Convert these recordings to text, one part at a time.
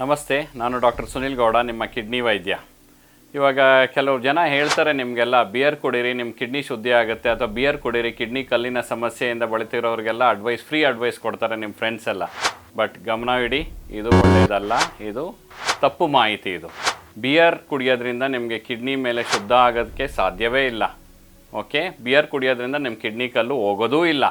ನಮಸ್ತೆ, ನಾನು ಡಾಕ್ಟರ್ ಸುನಿಲ್ ಗೌಡ, ನಿಮ್ಮ ಕಿಡ್ನಿ ವೈದ್ಯ. ಇವಾಗ ಕೆಲವು ಜನ ಹೇಳ್ತಾರೆ, ನಿಮಗೆಲ್ಲ ಬಿಯರ್ ಕುಡೀರಿ ನಿಮ್ಮ ಕಿಡ್ನಿ ಶುದ್ಧಿ ಆಗುತ್ತೆ, ಅಥವಾ ಬಿಯರ್ ಕುಡೀರಿ, ಕಿಡ್ನಿ ಕಲ್ಲಿನ ಸಮಸ್ಯೆಯಿಂದ ಬಳಿತಿರೋರಿಗೆಲ್ಲ ಅಡ್ವೈಸ್ ಫ್ರೀ ಅಡ್ವೈಸ್ ಕೊಡ್ತಾರೆ ನಿಮ್ಮ ಫ್ರೆಂಡ್ಸ್ ಎಲ್ಲ. ಬಟ್ ಗಮನವಿಡಿ ಇದು ಒಳ್ಳೆಯದಲ್ಲ ಇದು ತಪ್ಪು ಮಾಹಿತಿ ಇದು. ಬಿಯರ್ ಕುಡಿಯೋದ್ರಿಂದ ನಿಮಗೆ ಕಿಡ್ನಿ ಮೇಲೆ ಶುದ್ಧ ಆಗೋದಕ್ಕೆ ಸಾಧ್ಯವೇ ಇಲ್ಲ. ಓಕೆ ಬಿಯರ್ ಕುಡಿಯೋದ್ರಿಂದ ನಿಮ್ಮ ಕಿಡ್ನಿ ಕಲ್ಲು ಹೋಗೋದೂ ಇಲ್ಲ.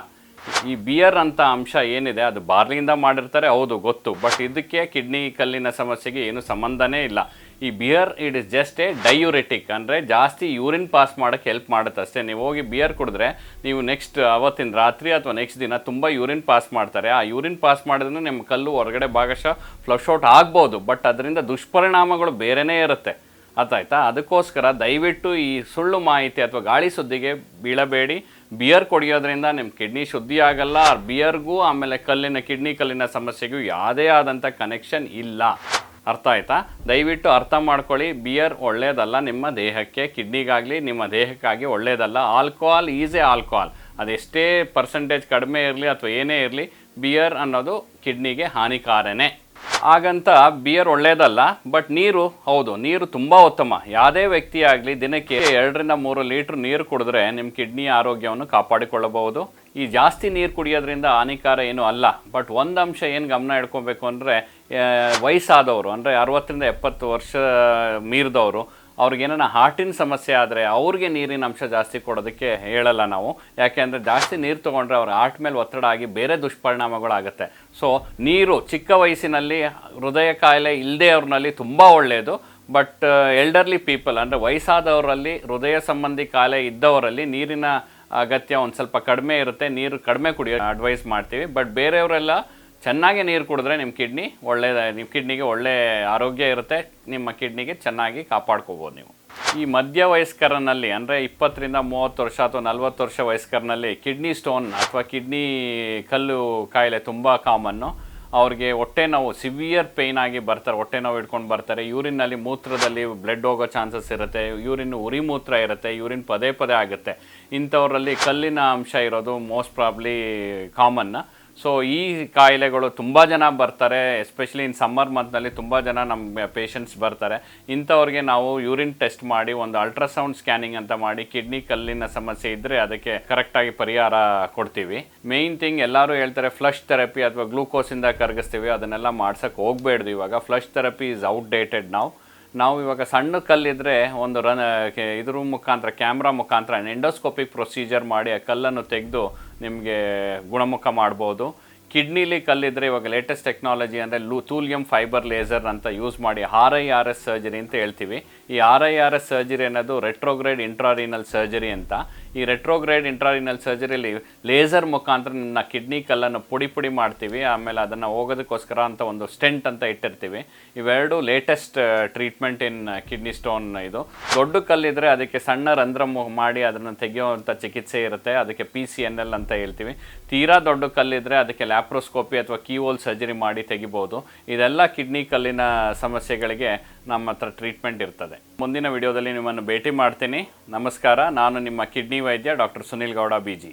ಈ ಬಿಯರ್ ಅಂತ ಅಂಶ ಏನಿದೆ, ಅದು ಬಾರ್ಲಿಯಿಂದ ಮಾಡಿರ್ತಾರೆ, ಹೌದು, ಗೊತ್ತು. ಬಟ್ ಇದಕ್ಕೆ ಕಿಡ್ನಿ ಕಲ್ಲಿನ ಸಮಸ್ಯೆಗೆ ಏನು ಸಂಬಂಧನೇ ಇಲ್ಲ. ಈ beer it is just a diuretic ಅಂದರೆ ಜಾಸ್ತಿ ಯೂರಿನ್ ಪಾಸ್ ಮಾಡೋಕ್ಕೆ ಹೆಲ್ಪ್ ಮಾಡುತ್ತೆ ಅಷ್ಟೇ. ನೀವು ಹೋಗಿ ಬಿಯರ್ ಕುಡಿದ್ರೆ ನೀವು ನೆಕ್ಸ್ಟ್ ಅವತ್ತಿನ ರಾತ್ರಿ ಅಥವಾ ನೆಕ್ಸ್ಟ್ ದಿನ ತುಂಬ ಯೂರಿನ್ ಪಾಸ್ ಮಾಡ್ತಾರೆ. ಆ ಯೂರಿನ್ ಪಾಸ್ ಮಾಡಿದ್ರೆ ನಿಮ್ಮ ಕಲ್ಲು ಹೊರಗಡೆ ಭಾಗಶಃ ಫ್ಲಶ್ ಔಟ್ ಆಗ್ಬೋದು. ಬಟ್ ಅದರಿಂದ ದುಷ್ಪರಿಣಾಮಗಳು ಬೇರೆಯೇ ಇರುತ್ತೆ. ಅರ್ಥಾಯ್ತಾ ಅದಕ್ಕೋಸ್ಕರ ದಯವಿಟ್ಟು ಈ ಸುಳ್ಳು ಮಾಹಿತಿ ಅಥವಾ ಗಾಳಿ ಸುದ್ದಿಗೆ ಬೀಳಬೇಡಿ. ಬಿಯರ್ ಕುಡಿಯೋದ್ರಿಂದ ನಿಮ್ಮ ಕಿಡ್ನಿ ಶುದ್ಧಿ ಆಗಲ್ಲ, ಬಿಯರ್ಗೂ ಆಮೇಲೆ ಕಲ್ಲಿನ, ಕಿಡ್ನಿ ಕಲ್ಲಿನ ಸಮಸ್ಯೆಗೂ ಯಾವುದೇ ಆದಂಥ ಕನೆಕ್ಷನ್ ಇಲ್ಲ. ಅರ್ಥ ಆಯ್ತಾ? ದಯವಿಟ್ಟು ಅರ್ಥ ಮಾಡ್ಕೊಳ್ಳಿ, ಬಿಯರ್ ಒಳ್ಳೇದಲ್ಲ ನಿಮ್ಮ ದೇಹಕ್ಕೆ, ಕಿಡ್ನಿಗಾಗಲಿ ನಿಮ್ಮ ದೇಹಕ್ಕಾಗಿ ಒಳ್ಳೆಯದಲ್ಲ ಆಲ್ಕೋಹಾಲ್ ಈಸ್ ಎ ಆಲ್ಕೋಹಾಲ್. ಅದೆಷ್ಟೇ ಪರ್ಸೆಂಟೇಜ್ ಕಡಿಮೆ ಇರಲಿ ಅಥವಾ ಏನೇ ಇರಲಿ, ಬಿಯರ್ ಅನ್ನೋದು ಕಿಡ್ನಿಗೆ ಹಾನಿಕಾರನೇ ಹಾಗಂತ ಬಿಯರ್ ಒಳ್ಳೇದಲ್ಲ ಬಟ್ ನೀರು, ಹೌದು, ನೀರು ತುಂಬ ಉತ್ತಮ. ಯಾವುದೇ ವ್ಯಕ್ತಿ ಆಗಲಿ ದಿನಕ್ಕೆ ಎರಡರಿಂದ ಮೂರು ಲೀಟ್ರ್ ನೀರು ಕುಡಿದ್ರೆ ನಿಮ್ಮ ಕಿಡ್ನಿ ಆರೋಗ್ಯವನ್ನು ಕಾಪಾಡಿಕೊಳ್ಳಬಹುದು. ಈ ಜಾಸ್ತಿ ನೀರು ಕುಡಿಯೋದ್ರಿಂದ ಹಾನಿಕಾರ ಏನೂ ಅಲ್ಲ ಬಟ್ ಒಂದು ಅಂಶ ಏನು ಗಮನ ಇಟ್ಕೊಬೇಕು ಅಂದರೆ ವಯಸ್ಸಾದವರು, ಅಂದರೆ ಅರವತ್ತರಿಂದ ಎಪ್ಪತ್ತು ವರ್ಷ ಮೀರಿದವರು ಅವ್ರಿಗೇನ ಹಾರ್ಟಿನ ಸಮಸ್ಯೆ ಆದರೆ ಅವ್ರಿಗೆ ನೀರಿನ ಅಂಶ ಜಾಸ್ತಿ ಕೊಡೋದಕ್ಕೆ ಹೇಳಲ್ಲ ನಾವು. ಯಾಕೆ ಅಂದರೆ ಜಾಸ್ತಿ ನೀರು ತೊಗೊಂಡ್ರೆ ಅವ್ರ ಹಾರ್ಟ್ ಮೇಲೆ ಒತ್ತಡ ಆಗಿ ಬೇರೆ ದುಷ್ಪರಿಣಾಮಗಳಾಗುತ್ತೆ. ಸೊ ನೀರು ಚಿಕ್ಕ ವಯಸ್ಸಿನಲ್ಲಿ ಹೃದಯ ಕಾಯಿಲೆ ಇಲ್ಲದೆ ಅವ್ರನ್ನಲ್ಲಿ ತುಂಬ ಒಳ್ಳೆಯದು ಬಟ್ ಎಲ್ಡರ್ಲಿ ಪೀಪಲ್ ಅಂದರೆ ವಯಸ್ಸಾದವರಲ್ಲಿ ಹೃದಯ ಸಂಬಂಧಿ ಕಾಯಿಲೆ ಇದ್ದವರಲ್ಲಿ ನೀರಿನ ಅಗತ್ಯ ಒಂದು ಸ್ವಲ್ಪ ಕಡಿಮೆ ಇರುತ್ತೆ. ನೀರು ಕಡಿಮೆ ಕುಡಿಯೋ ಅಡ್ವೈಸ್ ಮಾಡ್ತೀವಿ. ಬಟ್ ಬೇರೆಯವರೆಲ್ಲ ಚೆನ್ನಾಗಿ ನೀರು ಕುಡಿದ್ರೆ ನಿಮ್ಮ ಕಿಡ್ನಿ ಒಳ್ಳೆ ನಿಮ್ಮ ಕಿಡ್ನಿಗೆ ಒಳ್ಳೆ ಆರೋಗ್ಯ ಇರುತ್ತೆ, ನಿಮ್ಮ ಕಿಡ್ನಿಗೆ ಚೆನ್ನಾಗಿ ಕಾಪಾಡ್ಕೋಬೋದು ನೀವು. ಈ ಮಧ್ಯ ವಯಸ್ಕರನಲ್ಲಿ, ಅಂದರೆ ಇಪ್ಪತ್ತರಿಂದ ಮೂವತ್ತು ವರ್ಷ ಅಥವಾ ನಲ್ವತ್ತು ವರ್ಷ ವಯಸ್ಕರನಲ್ಲಿ ಕಿಡ್ನಿ ಸ್ಟೋನ್ ಅಥವಾ ಕಿಡ್ನಿ ಕಲ್ಲು ಕಾಯಿಲೆ ತುಂಬ ಕಾಮನ್ನು ಅವ್ರಿಗೆ ಹೊಟ್ಟೆ ನೋವು ಸಿವಿಯರ್ ಪೇಯ್ನ್ ಆಗಿ ಬರ್ತಾರೆ, ಹೊಟ್ಟೆ ನೋವು ಇಟ್ಕೊಂಡು ಬರ್ತಾರೆ. ಯೂರಿನ್ನಲ್ಲಿ ಮೂತ್ರದಲ್ಲಿ ಬ್ಲಡ್ ಹೋಗೋ ಚಾನ್ಸಸ್ ಇರುತ್ತೆ, ಯೂರಿನ್ ಉರಿ ಮೂತ್ರ ಇರುತ್ತೆ, ಯೂರಿನ್ ಪದೇ ಪದೇ ಆಗುತ್ತೆ. ಇಂಥವರಲ್ಲಿ ಕಲ್ಲಿನ ಅಂಶ ಇರೋದು ಮೋಸ್ಟ್ ಪ್ರಾಬ್ಲಿ ಕಾಮನ್ನ ಸೊ ಈ ಕಾಯಿಲೆಗಳು ತುಂಬ ಜನ ಬರ್ತಾರೆ ಎಸ್ಪೆಷಲಿ ಇನ್ ಸಮ್ಮರ್ ಮಂತ್ನಲ್ಲಿ ತುಂಬ ಜನ ನಮ್ಮ ಪೇಷಂಟ್ಸ್ ಬರ್ತಾರೆ. ಇಂಥವ್ರಿಗೆ ನಾವು ಯೂರಿನ್ ಟೆಸ್ಟ್ ಮಾಡಿ, ಒಂದು ಅಲ್ಟ್ರಾಸೌಂಡ್ ಸ್ಕ್ಯಾನಿಂಗ್ ಅಂತ ಮಾಡಿ ಕಿಡ್ನಿ ಕಲ್ಲಿನ ಸಮಸ್ಯೆ ಇದ್ದರೆ ಅದಕ್ಕೆ ಕರೆಕ್ಟಾಗಿ ಪರಿಹಾರ ಕೊಡ್ತೀವಿ. ಮೇಯ್ನ್ ಥಿಂಗ್ ಎಲ್ಲರೂ ಹೇಳ್ತಾರೆ ಫ್ಲಶ್ ಥೆರಪಿ ಅಥವಾ ಗ್ಲೂಕೋಸಿಂದ ಕರಗಿಸ್ತೀವಿ, ಅದನ್ನೆಲ್ಲ ಮಾಡ್ಸೋಕ್ಕೆ ಹೋಗ್ಬೇಡ್ದು ಇವಾಗ. Flush therapy is outdated ನಾವು ನಾವು ಇವಾಗ ಸಣ್ಣ ಕಲ್ಲಿದ್ದರೆ ಒಂದು ರನ್ ಇದ್ರ ಮುಖಾಂತರ ಕ್ಯಾಮ್ರಾ ಮುಖಾಂತರ ಎಂಡೋಸ್ಕೋಪಿಕ್ ಪ್ರೊಸೀಜರ್ ಮಾಡಿ ಆ ಕಲ್ಲನ್ನು ತೆಗೆದು ನಿಮಗೆ ಗುಣಮುಖ ಮಾಡ್ಬೋದು. ಕಿಡ್ನಿಲಿ ಕಲ್ಲಿದ್ದರೆ ಇವಾಗ ಲೇಟೆಸ್ಟ್ ಟೆಕ್ನಾಲಜಿ ಅಂದರೆ ಲೂ, ತೂಲಿಯಂ ಫೈಬರ್ ಲೇಸರ್ ಅಂತ ಯೂಸ್ ಮಾಡಿ R I R S surgery ಅಂತ ಹೇಳ್ತೀವಿ. ಈ R I R S surgery ಅನ್ನೋದು ರೆಟ್ರೋಗ್ರೇಡ್ ಇಂಟ್ರಾರಿನಲ್ ಸರ್ಜರಿ ಅಂತ. ಈ ರೆಟ್ರೋಗ್ರೇಡ್ ಇಂಟ್ರಾರಿನಲ್ ಸರ್ಜರಿಲಿ ಲೇಸರ್ ಮುಖಾಂತರ ನನ್ನ ಕಿಡ್ನಿ ಕಲ್ಲನ್ನು ಪುಡಿ ಪುಡಿ ಮಾಡ್ತೀವಿ, ಆಮೇಲೆ ಅದನ್ನು ಹೋಗೋದಕ್ಕೋಸ್ಕರ ಅಂತ ಒಂದು ಸ್ಟೆಂಟ್ ಅಂತ ಇಟ್ಟಿರ್ತೀವಿ. ಇವೆರಡು latest treatment in kidney stone ಇದು. ದೊಡ್ಡ ಕಲ್ಲಿದ್ರೆ ಅದಕ್ಕೆ ಸಣ್ಣ ರಂಧ್ರ ಮಾಡಿ ಅದನ್ನು ತೆಗೆಯುವಂಥ ಚಿಕಿತ್ಸೆ ಇರುತ್ತೆ. ಅದಕ್ಕೆ ಪಿ ಸಿ ಎನ್ ಎಲ್ ಅಂತ ಹೇಳ್ತೀವಿ. ತೀರಾ ದೊಡ್ಡ ಕಲ್ಲಿದ್ರೆ ಅದಕ್ಕೆ ಲ್ಯಾಪ್ರೋಸ್ಕೋಪಿ ಅಥವಾ ಕೀವೋಲ್ ಸರ್ಜರಿ ಮಾಡಿ ತೆಗಿಬೋದು. ಇದೆಲ್ಲ ಕಿಡ್ನಿ ಕಲ್ಲಿನ ಸಮಸ್ಯೆಗಳಿಗೆ ನಮ್ಮ ಹತ್ರ ಟ್ರೀಟ್ಮೆಂಟ್ ಇರ್ತದೆ. ಮುಂದಿನ ವಿಡಿಯೋದಲ್ಲಿ ನಿಮ್ಮನ್ನು ಭೇಟಿ ಮಾಡ್ತೀನಿ. ನಮಸ್ಕಾರ. ನಾನು ನಿಮ್ಮ ಕಿಡ್ನಿ ವೈದ್ಯ doctor Sunil Gowda B G